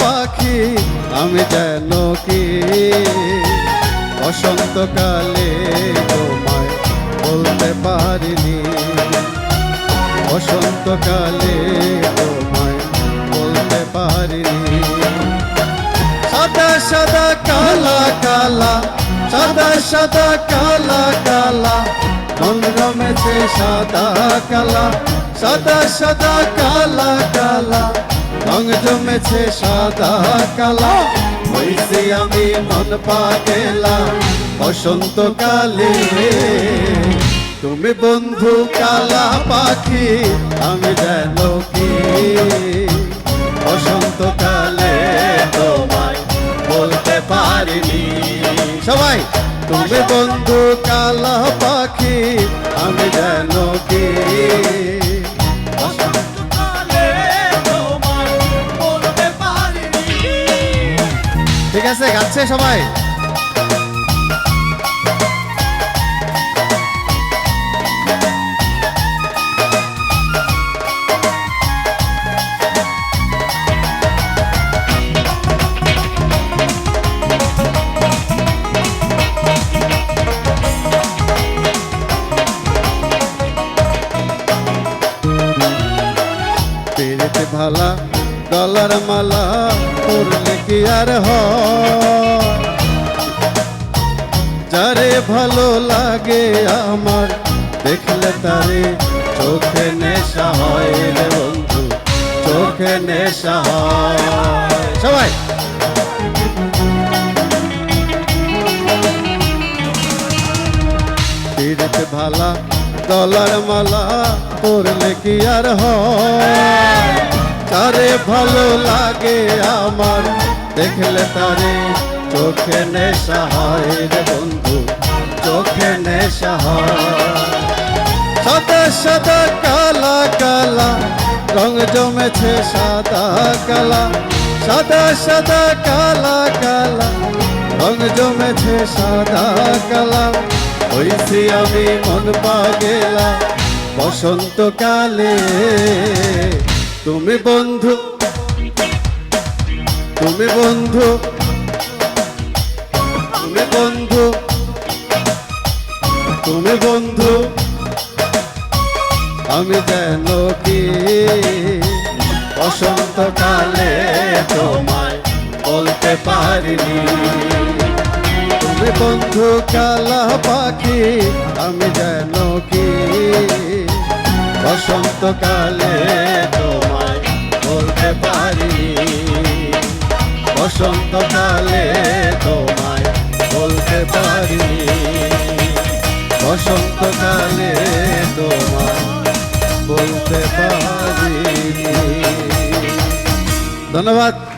পাখি, আমি যেন কি? বসন্তকালে তোমায় বলতে পারিনি। বসন্তকালে তোমায় বলতে পারিনি। সাদা সাদা, কালা কালা, সাদা সাদা, কালা কালা মন রমেছে সাদা কালা, সাদা সাদা, কালা কালা রং জমেছে সাদা কালা। হইছে আমি মন পা গেলাম বসন্তকালে। তুমি বন্ধু কালা পাখি, আমি যেন কি? বসন্তকালে তোমায় বলতে পারিনি। সবাই, তুমি বন্ধু ঠিক আছে গাচ্ছে সবাই। ভালা গলার মালা পরলে কি আর যারে ভালো লাগে আমার, দেখলে তারে চোখে নেশা হয় বন্ধু, চোখে নেশা হয়। সবাই! পিড়িতে ভালা গলার মালা পরলে কি আর হয়? তারে ভালো লাগে আমার? দেখলে তারে চোখে নেশা হয় রে বন্ধু, চোখে নেশা হয়। সাদা সাদা, কালা কালা, রং জমেছে সাদা, কালা। সাদা সাদা, কালা কালা, রং জমেছে সাদা, কালা। হইছি আমি মন পা গেলা বসন্তকালে। তুমি বন্ধু তুমি বন্ধু তুমি বন্ধু তুমি বন্ধু, আমি যেন কি বসন্তকালে তোমায় বলতে পারিনি। তুমি বন্ধু কালা পাখি, আমি যেন কি বসন্তকালে পারিনি বসন্তকালে তোমায় বলতে পারি। বসন্তকালে তোমায় বলতে পারি। ধন্যবাদ।